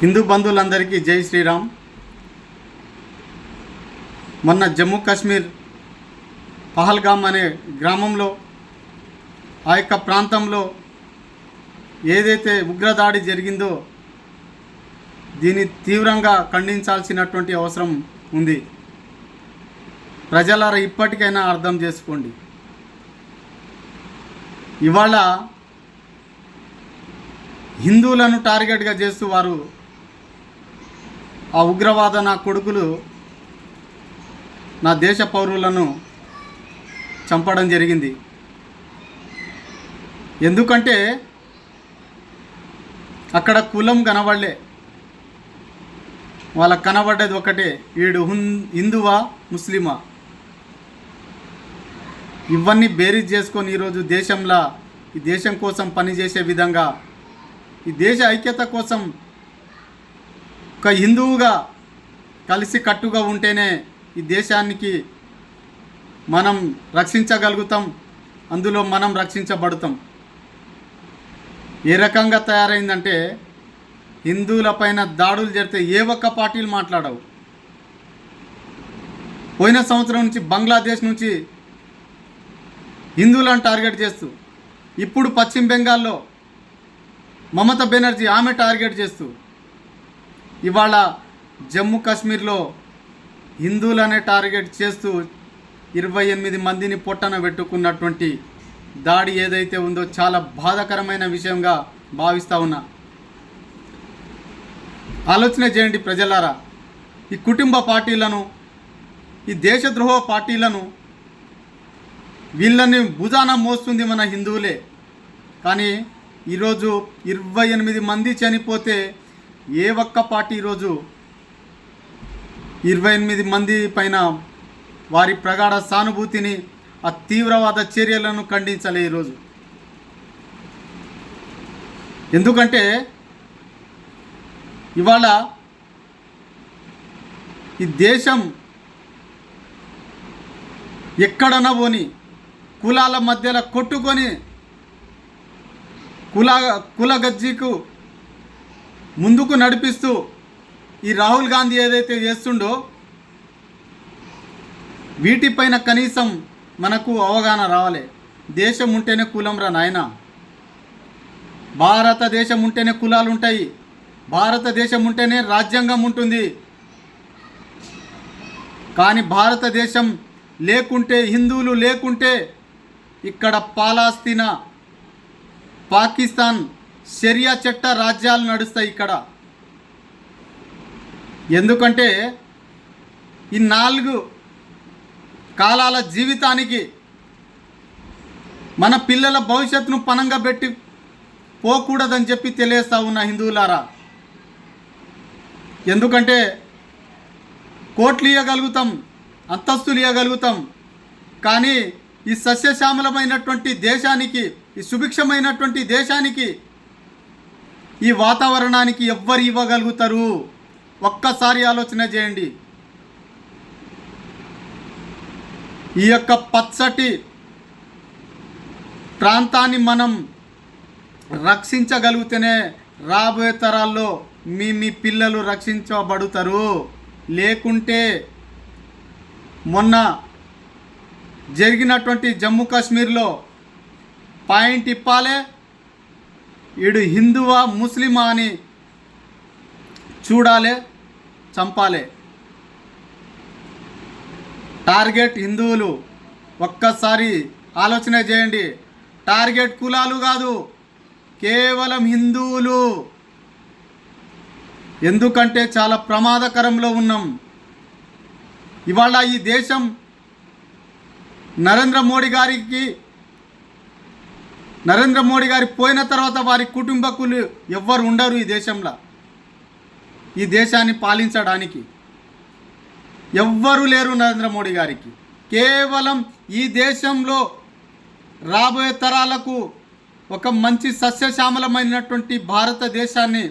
హిందూ బంధువులందరికీ జై శ్రీరామ్. మొన్న జమ్మూ కాశ్మీర్ పహల్గామ్ అనే గ్రామంలో ఆ యొక్క ప్రాంతంలో ఏదైతే ఉగ్రదాడి జరిగిందో దీన్ని తీవ్రంగా ఖండించాల్సినటువంటి అవసరం ఉంది. ప్రజలారా ఇప్పటికైనా అర్థం చేసుకోండి. ఇవాళ హిందువులను టార్గెట్గా చేస్తూ వారు ఆ ఉగ్రవాద నా కొడుకులు నా దేశ పౌరులను చంపడం జరిగింది. ఎందుకంటే అక్కడ కులం కనబడలే. వాళ్ళకి కనబడ్డది ఒకటే వీడు హిందువా ముస్లిమా? ఇవన్నీ బేరీజ్ చేసుకొని ఈరోజు దేశంలో ఈ దేశం కోసం పనిచేసే విధంగా ఈ దేశ ఐక్యత కోసం ఒక హిందువుగా కలిసి కట్టుగా ఉంటేనే ఈ దేశానికి మనం రక్షించగలుగుతాం అందులో మనం రక్షించబడతాం. ఏ రకంగా తయారైందంటే హిందువులపైన దాడులు జరిగితే ఏ ఒక్క పార్టీలు మాట్లాడవు. పోయిన సంవత్సరం నుంచి బంగ్లాదేశ్ నుంచి హిందువులను టార్గెట్ చేస్తూ ఇప్పుడు పశ్చిమ బెంగాల్లో మమతా బెనర్జీ ఆమె టార్గెట్ చేస్తూ ఇవాళ జమ్మూ కాశ్మీర్లో హిందువులనే టార్గెట్ చేస్తూ ఇరవై ఎనిమిది మందిని పొట్టన పెట్టుకున్నటువంటి దాడి ఏదైతే ఉందో చాలా బాధాకరమైన విషయంగా భావిస్తూ ఉన్నా. ఆలోచన చేయండి ప్రజలారా. ఈ కుటుంబ పార్టీలను ఈ దేశద్రోహ పార్టీలను వీళ్ళని భుజాన మోస్తుంది మన హిందువులే. కానీ ఈరోజు ఇరవై ఎనిమిది మంది చనిపోతే ఏ ఒక్క పార్టీ ఈరోజు ఇరవై ఎనిమిది మంది పైన వారి ప్రగాఢ సానుభూతిని ఆ తీవ్రవాద చర్యలను ఖండించలే ఈరోజు ఎందుకంటే ఇవాళ ఈ దేశం ఎక్కడన్నా పోని కులాల మధ్యలో కొట్టుకొని కుల కుల గజ్జీకు ముందుకు నడిపిస్తూ ఈ రాహుల్ గాంధీ ఏదైతే చేస్తుండో వీటిపైన కనీసం మనకు అవగాహన రావాలి. దేశం ఉంటేనే కులం రా నాయన. భారతదేశం ఉంటేనే కులాలు ఉంటాయి. భారతదేశం ఉంటేనే రాజ్యాంగం ఉంటుంది. కానీ భారతదేశం లేకుంటే హిందువులు లేకుంటే ఇక్కడ పాలాస్తీనా పాకిస్తాన్ షరియా చట్ట రాజ్యాలు నడుస్తాయి ఇక్కడ. ఎందుకంటే ఈ నాలుగు కాలాల జీవితానికి మన పిల్లల భవిష్యత్తును పనంగా పెట్టి పోకూడదని చెప్పి తెలియస్తా ఉన్న హిందువులారా. ఎందుకంటే కోట్లు ఇవ్వగలుగుతాం అంతస్తులు ఇవ్వగలుగుతాం కానీ ఈ సస్యశ్యామలమైనటువంటి దేశానికి ఈ సుభిక్షమైనటువంటి దేశానికి ఈ వాతావరణానికి ఎవ్వరు ఇవ్వగలుగుతారు? ఒక్కసారి ఆలోచన చేయండి. ఈ యొక్క పచ్చటి ప్రాంతాన్ని మనం రక్షించగలిగితేనే రాబోయే తరాల్లో మీ మీ పిల్లలు రక్షించబడుతారు. లేకుంటే మొన్న జరిగినటువంటి జమ్మూ కాశ్మీర్లో పాయింట్ ఇప్పాలే. వీడు హిందువా ముస్లిమా అని చూడాలే చంపాలి. టార్గెట్ హిందువులు ఒక్కసారి ఆలోచన చేయండి. టార్గెట్ కులాలు కాదు కేవలం హిందువులు. ఎందుకంటే చాలా ప్రమాదకరంలో ఉన్నాం. ఇవాళ ఈ దేశం నరేంద్ర మోడీ గారికి నరేంద్ర మోడీ గారి పోయిన తర్వాత వారి కుటుంబకులు ఎవ్వరు ఉండరు ఈ దేశంలో. ఈ దేశాన్ని పాలించడానికి. ఎవ్వరు లేరు నరేంద్ర మోడీ గారికి. కేవలం ఈ దేశంలో రాబోయే తరాలకు ఒక మంచి సస్యశ్యామలమైనటువంటి భారతదేశాన్ని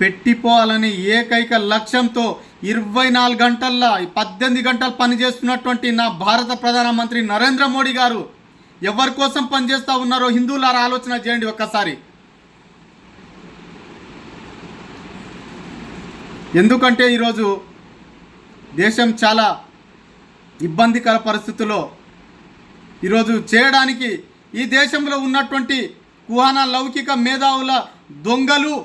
పెట్టిపోవాలని ఏకైక లక్ష్యంతో ఇరవై నాలుగు గంటల్లో పద్దెనిమిది గంటలు పనిచేస్తున్నటువంటి నా భారత ప్రధానమంత్రి నరేంద్ర మోడీ గారు ఎవరి కోసం పనిచేస్తూ ఉన్నారో హిందువులారా ఆలోచన చేయండి ఒక్కసారి. ఎందుకంటే ఈరోజు దేశం చాలా ఇబ్బందికర పరిస్థితుల్లో ఈరోజు చేయడానికి ఈ దేశంలో ఉన్నటువంటి కుహాన లౌకిక మేధావుల దొంగలు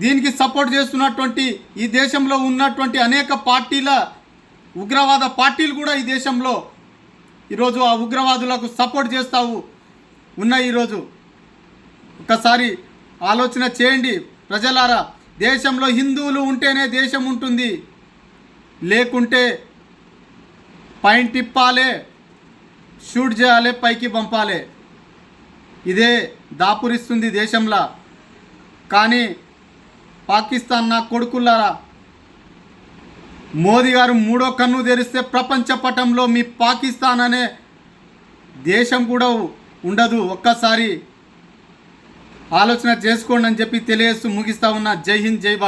దీనికి సపోర్ట్ చేస్తున్నటువంటి ఈ దేశంలో ఉన్నటువంటి అనేక పార్టీల ఉగ్రవాద పార్టీలు కూడా ఈ దేశంలో ఈరోజు ఆ ఉగ్రవాదులకు సపోర్ట్ చేస్తావు ఉన్నాయి ఈరోజు. ఒకసారి ఆలోచన చేయండి ప్రజలారా. దేశంలో హిందువులు ఉంటేనే దేశం ఉంటుంది. లేకుంటే పైన తిప్పాలే షూట్ చేయాలి పైకి పంపాలి. ఇదే దాపురిస్తుంది దేశంలో. కానీ పాకిస్తాన్ నా కొడుకులారా మోదీ గారు మూడో కన్ను తెరిస్తే ప్రపంచ పటంలో మీ పాకిస్తాన్ అనే దేశం కూడా ఉండదు. ఒక్కసారి ఆలోచన చేసుకోండి అని చెప్పి తెలియజేస్తూ ముగిస్తా ఉన్న. జై హింద్ జై భారత్.